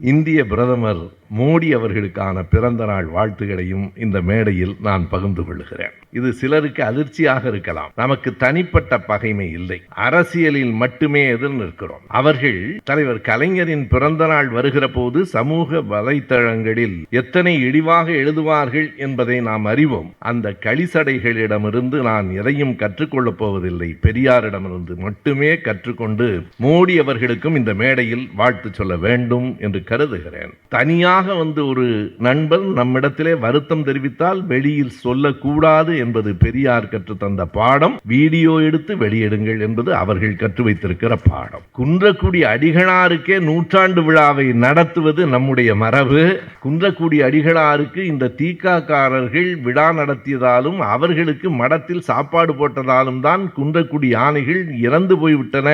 இந்திய பிரதமர் மோடி அவர்களுக்கான பிறந்த நாள் வாழ்த்துகளையும் இந்த மேடையில் நான் பகிர்ந்து கொள்கிறேன் இது சிலருக்கு அதிர்ச்சியாக இருக்கலாம். நமக்கு தனிப்பட்ட பகைமை இல்லை. அரசியலில் மட்டுமே எதிர் நிற்கிறோம் அவர்கள் தலைவர் கலைஞரின் பிறந்த நாள் வருகிற போது சமூக வலைத்தளங்களில் எத்தனை இழிவாக எழுதுவார்கள் என்பதை நாம் அறிவோம். அந்த களிசடைகளிடமிருந்து நான் எதையும் கற்றுக்கொள்ளப் போவதில்லை. பெரியாரிடமிருந்து மட்டுமே கற்றுக்கொண்டு மோடி அவர்களுக்கும் இந்த மேடையில் வாழ்த்து சொல்ல வேண்டும் என்று கருதுகிறேன். தனியாக வந்து ஒரு நண்பர் நம்மிடத்திலே வருத்தம் தெரிவித்தால் வெளியில் சொல்லக்கூடாது என்பது பெரியார் கற்று தந்த பாடம். வீடியோ எடுத்து வெளியிடுங்கள் என்பது அவர்கள் கற்று வைத்திருக்கிற பாடம். குன்றக்குடி அடிகளாருக்கே நூற்றாண்டு விழாவை நடத்துவது நம்முடைய மரபு. குன்றக்குடி அடிகளாருக்கு இந்த தீக்காக்காரர்கள் விழா நடத்தியதாலும் அவர்களுக்கு மடத்தில் சாப்பாடு போட்டதாலும் தான் குன்றக்குடி யானைகள் இறந்து போய்விட்டன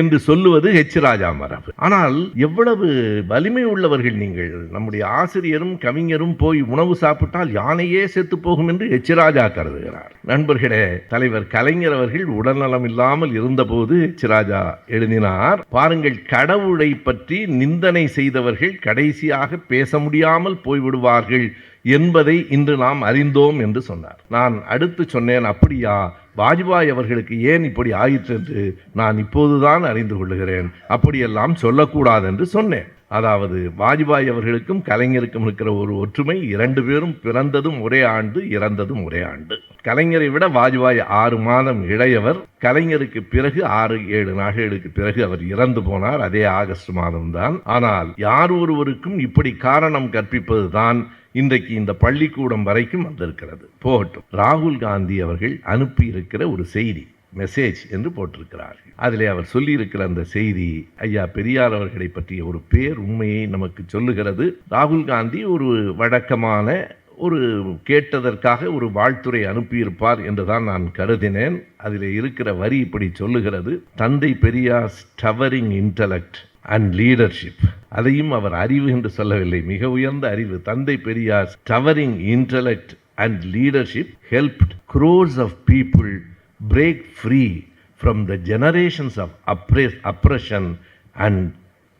என்று சொல்லுவது ஹெச் ராஜா மரபு. ஆனால் எவ்வளவு வலிமை உள்ளவர்கள் நீங்கள்? நம்முடைய ஆசிரியரும் கவிஞரும் போய் உணவு சாப்பிட்டால் யானையே செத்து போகும் என்று எச்சிராஜா கருதுகிறார். நண்பர்களே தலைவர் கலைஞர் அவர்கள் உடல்நலம் இல்லாமல் இருந்தபோது எச்சிராஜா எழுதினார் பாருங்கள் கடவுளை பற்றி நிந்தனை செய்தவர்கள் கடைசியாக பேச முடியாமல் போய்விடுவார்கள். என்பதை இன்று நாம் அறிந்தோம் என்று சொன்னார். நான் அடுத்து சொன்னேன் அப்படியா? வாஜ்பாய் அவர்களுக்கு ஏன் இப்படி ஆயிற்று என்று நான் இப்போதுதான் அறிந்து கொள்ளுகிறேன். அப்படியெல்லாம் சொல்லக்கூடாது என்று சொன்னேன். அதாவது வாஜ்பாய் அவர்களுக்கும் கலைஞருக்கும் இருக்கிற ஒரு ஒற்றுமை இரண்டு பேரும் பிறந்ததும் ஒரே ஆண்டு இறந்ததும் ஒரே ஆண்டு. கலைஞரை விட வாஜ்பாய் ஆறு மாதம் இளையவர். கலைஞருக்கு பிறகு ஆறு ஏழு நாட்களுக்கு பிறகு அவர் இறந்து போனார் அதே ஆகஸ்ட் மாதம்தான். ஆனால் யார் ஒருவருக்கும் இப்படி காரணம் கற்பிப்பதுதான் இன்றைக்கு இந்த பள்ளிக்கூடம் வரைக்கும் வந்திருக்கிறது. போகட்டும். ராகுல் காந்தி அவர்கள் அனுப்பியிருக்கிற ஒரு செய்தி மெசேஜ் என்று போட்டிருக்கிறார்கள். அதிலே அவர் சொல்லியிருக்கிற அந்த செய்தி ஐயா பெரியார் அவர்களை பற்றிய ஒரு பேர் உண்மையை நமக்கு சொல்லுகிறது. ராகுல் காந்தி ஒரு வழக்கமான ஒரு கேட்டதற்காக ஒரு வாழ்த்துறை அனுப்பியிருப்பார் என்றுதான் நான் கருதினேன். அதில் இருக்கிற வரி இப்படி சொல்லுகிறது. தந்தை Periyar towering intellect and leadership அதையும் அவர் அறிவு என்று சொல்லவில்லை. மிக உயர்ந்த அறிவு. தந்தை Periyar towering intellect and leadership helped crores of people break free from the generations of afraid oppression and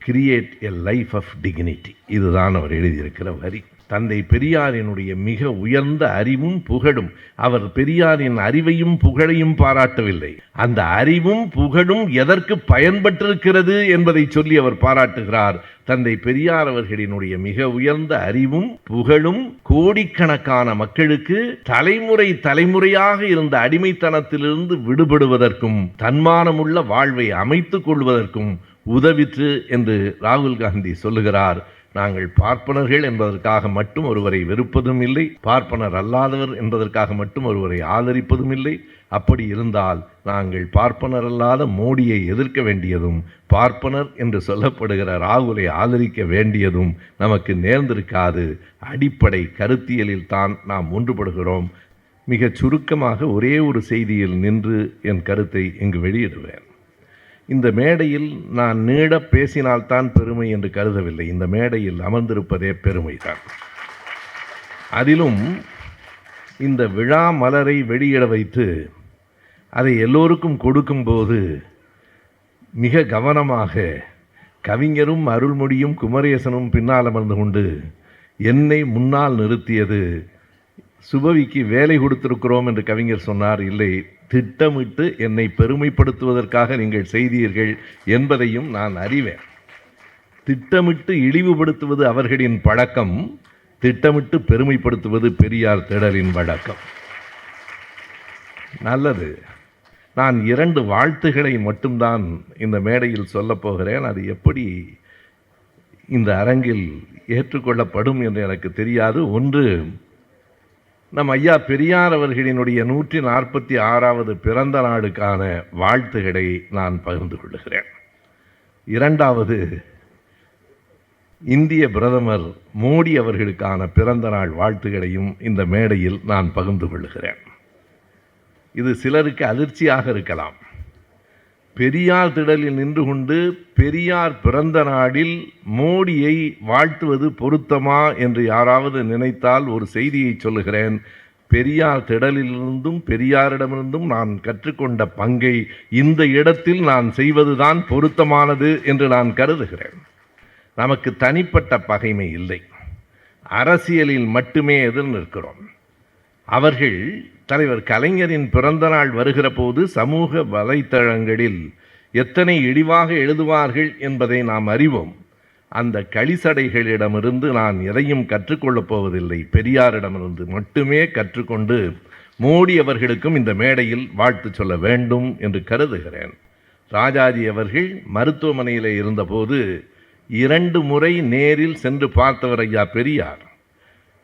create a life of dignity இதுதான் அவர் எழுதியிருக்கிற வரி. தந்தை பெரியாரினுடைய மிக உயர்ந்த அறிவும் புகழும். அவர் பெரியாரின் அறிவையும் புகழையும் பாராட்டவில்லை. அந்த அறிவும் புகழும் எதற்கு பயன்பட்டிருக்கிறது என்பதை சொல்லி அவர் பாராட்டுகிறார். தந்தை பெரியார் அவர்களினுடைய மிக உயர்ந்த அறிவும் புகழும் கோடிக்கணக்கான மக்களுக்கு தலைமுறை தலைமுறையாக இருந்த அடிமைத்தனத்திலிருந்து விடுபடுவதற்கும் தன்மானமுள்ள வாழ்வை அமைத்துக் கொள்வதற்கும் உதவிற்று என்று ராகுல் காந்தி சொல்லுகிறார். நாங்கள் பார்ப்பனர்கள் என்பதற்காக மட்டும் ஒருவரை வெறுப்பதும் இல்லை பார்ப்பனர் அல்லாதவர் என்பதற்காக மட்டும் ஒருவரை ஆதரிப்பதும் இல்லை. அப்படி இருந்தால் நாங்கள் பார்ப்பனர் அல்லாத மோடியை எதிர்க்க வேண்டியதும் பார்ப்பனர் என்று சொல்லப்படுகிற ராகுலை ஆதரிக்க வேண்டியதும் நமக்கு நேர்ந்திருக்காது. அடிப்படை கருத்தியலில் தான் நாம் ஒன்றுபடுகிறோம். மிகச் சுருக்கமாக ஒரே ஒரு செய்தியில் நின்று என் கருத்தை இங்கு வெளியிடுவேன். இந்த மேடையில் நான் நீட பேசினால்தான் பெருமை என்று கருதவில்லை. இந்த மேடையில் அமர்ந்திருப்பதே பெருமைதான். அதிலும் இந்த விழா மலரை வெளியிட வைத்து அதை எல்லோருக்கும் கொடுக்கும்போது மிக கவனமாக கவிஞரும் அருள்மொழியும் குமரேசனும் பின்னால் அமர்ந்து கொண்டு என்னை முன்னால் நிறுத்தியது. சுபவிக்கு வேலை கொடுத்திருக்கிறோம் என்று கவிஞர் சொன்னார். இல்லை திட்டமிட்டு என்னை பெருமைப்படுத்துவதற்காக நீங்கள் செய்தீர்கள் என்பதையும் நான் அறிவேன். திட்டமிட்டு இழிவுபடுத்துவது அவர்களின் பழக்கம் திட்டமிட்டு பெருமைப்படுத்துவது பெரியார் திடலின் வழக்கம். நல்லது. நான் இரண்டு வாழ்த்துக்களை மட்டும்தான் இந்த மேடையில் சொல்லப் போகிறேன். அது எப்படி இந்த அரங்கில் ஏற்றுக்கொள்ளப்படும் என்று எனக்கு தெரியாது. ஒன்று நம் ஐயா பெரியார் அவர்களினுடைய நூற்றி நாற்பத்தி ஆறாவது பிறந்த நாளுக்கான வாழ்த்துகளை நான் பகிர்ந்து கொள்கிறேன். இரண்டாவது இந்திய பிரதமர் மோடி அவர்களுக்கான பிறந்த நாள் வாழ்த்துகளையும் இந்த மேடையில் நான் பகிர்ந்து கொள்கிறேன். இது சிலருக்கு அதிர்ச்சியாக இருக்கலாம். பெரியார் திடலில் நின்று கொண்டு பெரியார் பிறந்த நாளில் மோடியை வாழ்த்துவது பொருத்தமா என்று யாராவது நினைத்தால் ஒரு செய்தியை சொல்லுகிறேன். பெரியார் திடலிலிருந்தும் பெரியாரிடமிருந்தும் நான் கற்றுக்கொண்ட பங்கை இந்த இடத்தில் நான் செய்வதுதான் பொருத்தமானது என்று நான் கருதுகிறேன். நமக்கு தனிப்பட்ட பகைமை இல்லை. அரசியலில் மட்டுமே எதிர்நிற்கிறோம். அவர்கள் தலைவர் கலைஞரின் பிறந்தநாள் வருகிற போது சமூக வலைத்தளங்களில் எத்தனை இழிவாக எழுதுவார்கள் என்பதை நாம் அறிவோம். அந்த களிசடைகளிடமிருந்து நான் எதையும் கற்றுக்கொள்ளப் போவதில்லை. பெரியாரிடமிருந்து மட்டுமே கற்றுக்கொண்டு மோடி அவர்களுக்கும் இந்த மேடையில் வாழ்த்து சொல்ல வேண்டும் என்று கருதுகிறேன். ராஜாஜி அவர்கள் மருத்துவமனையில் இருந்தபோது இரண்டு முறை நேரில் சென்று பார்த்தவர் ஐயா பெரியார்.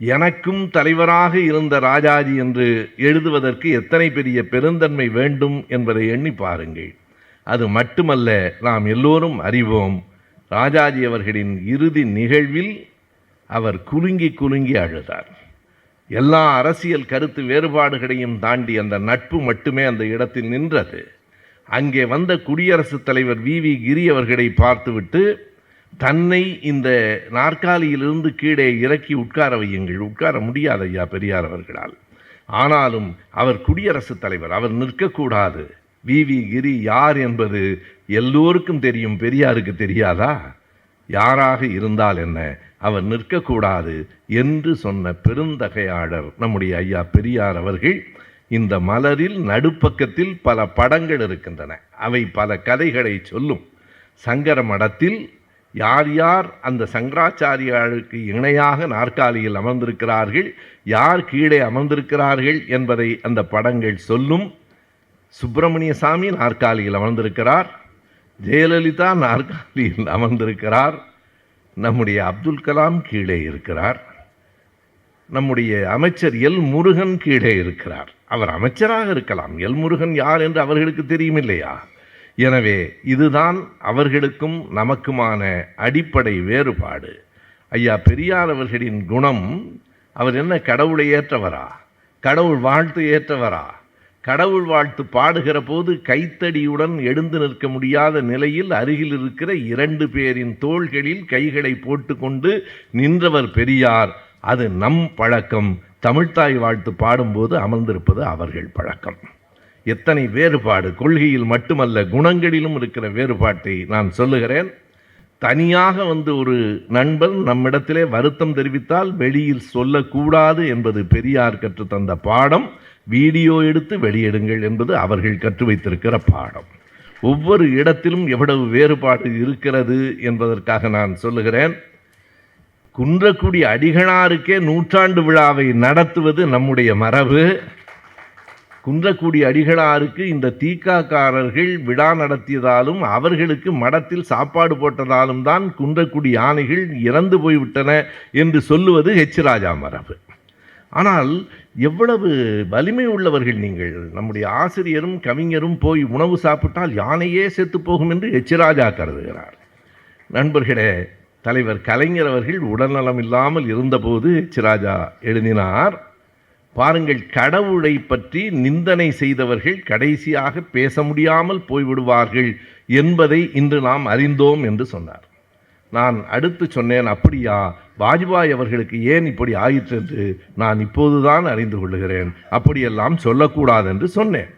எனக்கும் தலைவராக இருந்த ராஜாஜி என்று எழுதுவதற்கு எத்தனை பெரிய பெருந்தன்மை வேண்டும் என்பதை எண்ணி பாருங்கள். அது மட்டுமல்ல நாம் எல்லோரும் அறிவோம் ராஜாஜி அவர்களின் இறுதி நிகழ்வில் அவர் குலுங்கி குலுங்கி அழுதார். எல்லா அரசியல் கருத்து வேறுபாடுகளையும் தாண்டி அந்த நட்பு மட்டுமே அந்த இடத்தில் நின்றது. அங்கே வந்த குடியரசுத் தலைவர் வி வி கிரி அவர்களை பார்த்துவிட்டு தன்னை இந்த நாற்காலியிலிருந்து கீழே இறக்கி உட்கார வையுங்கள். உட்கார முடியாது ஐயா பெரியார் அவர்களால். ஆனாலும் அவர் குடியரசுத் தலைவர் அவர் நிற்கக்கூடாது. வி. வி. கிரி யார் என்பது எல்லோருக்கும் தெரியும் பெரியாருக்கு தெரியாதா? யாராக இருந்தால் என்ன? அவர் நிற்கக்கூடாது என்று சொன்ன பெருந்தகையாளர் நம்முடைய ஐயா பெரியார் அவர்கள் இந்த மலரில் நடுப்பக்கத்தில் பல படங்கள் இருக்கின்றன. அவை பல கதைகளை சொல்லும். சங்கர மடத்தில் யார் யார் அந்த சங்கராச்சாரியாருக்கு இணையாக நாற்காலியில் அமர்ந்திருக்கிறார்கள் யார் கீழே அமர்ந்திருக்கிறார்கள் என்பதை அந்த படங்கள் சொல்லும் சுப்பிரமணிய சாமி நாற்காலியில் அமர்ந்திருக்கிறார் ஜெயலலிதா நாற்காலியில் அமர்ந்திருக்கிறார் நம்முடைய அப்துல் கலாம் கீழே இருக்கிறார் நம்முடைய அமைச்சர் எல் முருகன் கீழே இருக்கிறார். அவர் அமைச்சராக இருக்கலாம். எல் முருகன் யார் என்று அவர்களுக்கு தெரியும் இல்லையா? எனவே இதுதான் அவர்களுக்கும் நமக்குமான அடிப்படை வேறுபாடு. ஐயா பெரியார் அவர்களின் குணம் அவர் என்ன கடவுளை ஏற்றவரா? கடவுள் வாழ்த்து ஏற்றவரா? கடவுள் வாழ்த்து பாடுகிற போது கைத்தடியுடன் எழுந்து நிற்க முடியாத நிலையில் அருகில் இருக்கிற இரண்டு பேரின் தோள்களில் கைகளை போட்டுக்கொண்டு நின்றவர் பெரியார். அது நம் பழக்கம். தமிழ்த்தாய் வாழ்த்து பாடும்போது அமர்ந்திருப்பது அவர்கள் பழக்கம். எத்தனை வேறுபாடு? கொள்கையில் மட்டுமல்ல குணங்களிலும் இருக்கிற வேறுபாட்டை நான் சொல்லுகிறேன். தனியாக வந்து ஒரு நண்பன் நம்மிடத்திலே வருத்தம் தெரிவித்தால் வெளியில் சொல்லக்கூடாது என்பது பெரியார் கற்றுத்தந்த பாடம். வீடியோ எடுத்து வெளியிடுங்கள் என்பது அவர்கள் கற்று வைத்திருக்கிற பாடம். ஒவ்வொரு இடத்திலும் எவ்வளவு வேறுபாடு இருக்கிறது என்பதற்காக நான் சொல்லுகிறேன். குன்றக்குடி அடிகளாருக்கே நூற்றாண்டு விழாவை நடத்துவது நம்முடைய மரபு. குன்றக்குடி அடிகளாருக்கு இந்த தீக்காக்காரர்கள் விழா நடத்தியதாலும் அவர்களுக்கு மடத்தில் சாப்பாடு போட்டதாலும் தான் குன்றக்குடி யானைகள் இறந்து போய்விட்டன என்று சொல்லுவது ஹெச் ராஜா மரபு ஆனால் எவ்வளவு வலிமை உள்ளவர்கள் நீங்கள். நம்முடைய ஆசிரியரும் கவிஞரும் போய் உணவு சாப்பிட்டால் யானையே செத்து போகும் என்று ஹெச் ராஜா கருதுகிறார். நண்பர்களே தலைவர் கலைஞர் அவர்கள் உடல்நலம் இல்லாமல் இருந்தபோது ஹெச் ராஜா எழுதினார் பாருங்கள் கடவுளை பற்றி நிந்தனை செய்தவர்கள் கடைசியாக பேச முடியாமல் போய்விடுவார்கள் என்பதை இன்று நாம் அறிந்தோம் என்று சொன்னார். நான் அடுத்து சொன்னேன் அப்படியா வாஜ்பாய் அவர்களுக்கு ஏன் இப்படி ஆயிற்று என்று நான் இப்போதுதான் அறிந்து கொள்ளுகிறேன். அப்படியெல்லாம் சொல்லக்கூடாது என்று சொன்னேன்.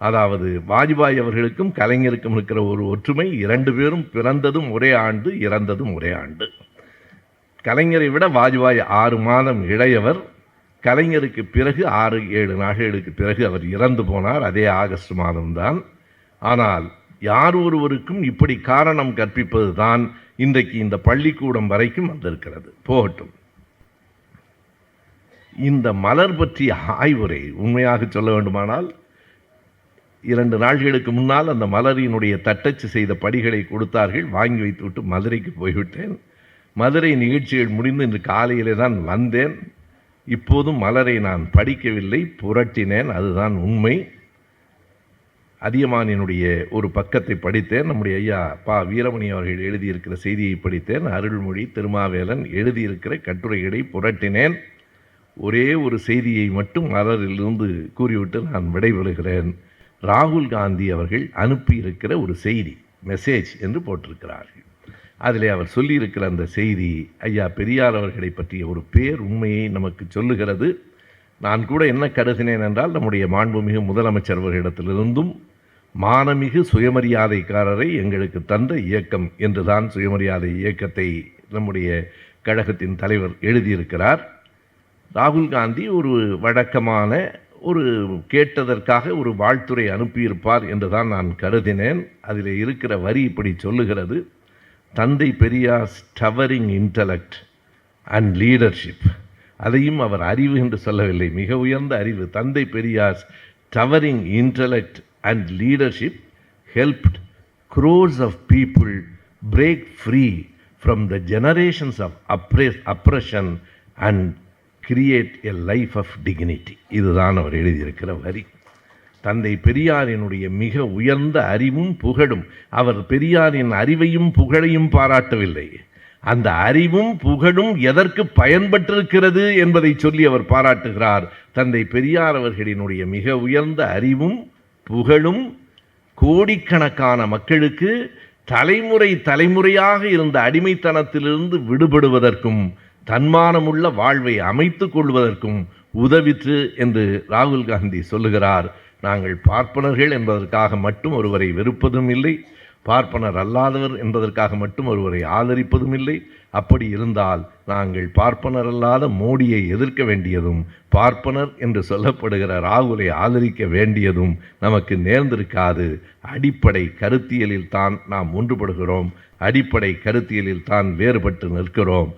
அதாவது வாஜ்பாய் அவர்களுக்கும் கலைஞருக்கும் இருக்கிற ஒரு ஒற்றுமை இரண்டு பேரும் பிறந்ததும் ஒரே ஆண்டு இறந்ததும் ஒரே ஆண்டு. கலைஞரை விட வாஜ்பாய் ஆறு மாதம் இளையவர். கலைஞருக்கு பிறகு ஆறு ஏழு நாட்களுக்கு பிறகு அவர் இறந்து போனார். அதே ஆகஸ்ட் மாதம்தான். ஆனால் யார் ஒருவருக்கும் இப்படி காரணம் கற்பிப்பது தான் இன்றைக்கு இந்த பள்ளிக்கூடம் வரைக்கும் வந்திருக்கிறது. போகட்டும். இந்த மலர் பற்றிய ஆய்வுரை உண்மையாக சொல்ல வேண்டுமானால் இரண்டு நாள்களுக்கு முன்னால் அந்த மலரினுடைய தட்டச்சு செய்த படிகளை கொடுத்தார்கள். வாங்கி வைத்துவிட்டு மதுரைக்கு போய்விட்டேன். மதுரை நிகழ்ச்சிகள் முடிந்து இன்று காலையிலே தான் வந்தேன். இப்போதும் மலரை நான் படிக்கவில்லை புரட்டினேன் அதுதான் உண்மை. அதியமானினுடைய ஒரு பக்கத்தை படித்தேன் நம்முடைய ஐயா பா. வீரமணி அவர்கள் எழுதியிருக்கிற செய்தியை படித்தேன் அருள்மொழி திருமாவேலன் எழுதியிருக்கிற கட்டுரைகளை புரட்டினேன். ஒரே ஒரு செய்தியை மட்டும் மலரிலிருந்து கூறிவிட்டு நான் விடைபெறுகிறேன். ராகுல் காந்தி அவர்கள் அனுப்பியிருக்கிற ஒரு செய்தி மெசேஜ் என்று போட்டிருக்கிறார்கள். அதிலே அவர் சொல்லியிருக்கிற அந்த செய்தி ஐயா பெரியார் அவர்களை பற்றிய ஒரு பேர் உண்மையை நமக்கு சொல்லுகிறது. நான் கூட என்ன கருதினேன் என்றால் நம்முடைய மாண்புமிகு முதலமைச்சர் அவர்களிடத்திலிருந்தும் மானமிகு சுயமரியாதைக்காரரை எங்களுக்கு தந்த இயக்கம் என்றுதான் சுயமரியாதை இயக்கத்தை நம்முடைய கழகத்தின் தலைவர் எழுதியிருக்கிறார். ராகுல் காந்தி ஒரு வழக்கமான ஒரு கேட்டதற்காக ஒரு வாழ்த்துரை அனுப்பியிருப்பார் என்று தான் நான் கருதினேன். அதில் இருக்கிற வரி இப்படி சொல்லுகிறது. தந்தை Periyar towering intellect and leadership அதையும் அவர் அறிவு என்று சொல்லவில்லை. மிக உயர்ந்த அறிவு. தந்தை Periyar towering intellect and leadership helped crores of people break free from the generations of oppress- oppression and create a life of dignity. இதுதான் அவர் எழுதியிருக்கிற வரி. தந்தை பெரியாரினுடைய மிக உயர்ந்த அறிவும் புகழும். அவர் பெரியாரின் அறிவையும் புகழையும் பாராட்டவில்லை. அந்த அறிவும் புகழும் எதற்கு பயன்பட்டிருக்கிறது என்பதை சொல்லி அவர் பாராட்டுகிறார். தந்தை பெரியார் அவர்களினுடைய மிக உயர்ந்த அறிவும் புகழும் கோடிக்கணக்கான மக்களுக்கு தலைமுறை தலைமுறையாக இருந்த அடிமைத்தனத்திலிருந்து விடுபடுவதற்கும் தன்மானமுள்ள வாழ்வை அமைத்துக் கொள்வதற்கும் உதவிற்று என்று ராகுல் காந்தி சொல்லுகிறார். நாங்கள் பார்ப்பனர்கள் என்பதற்காக மட்டும் ஒருவரை வெறுப்பதும் இல்லை பார்ப்பனர் அல்லாதவர் என்பதற்காக மட்டும் ஒருவரை ஆதரிப்பதும் இல்லை. அப்படி இருந்தால் நாங்கள் பார்ப்பனர் அல்லாத மோடியை எதிர்க்க வேண்டியதும் பார்ப்பனர் என்று சொல்லப்படுகிற ராகுலை ஆதரிக்க வேண்டியதும் நமக்கு நேர்ந்திருக்காது. அடிப்படை கருத்தியலில் தான் நாம் ஒன்றுபடுகிறோம். அடிப்படை கருத்தியலில் தான் வேறுபட்டு நிற்கிறோம்.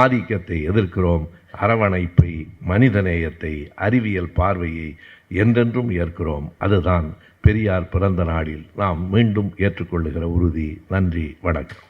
ஆதிக்கத்தை எதிர்க்கிறோம். அரவணைப்பை மனிதநேயத்தை அறிவியல் பார்வையை என்றென்றும் ஏற்கிறோம். அதுதான் பெரியார் பிறந்த நாளில் நாம் மீண்டும் ஏற்றுக்கொள்ளுகிற உறுதி. நன்றி வணக்கம்.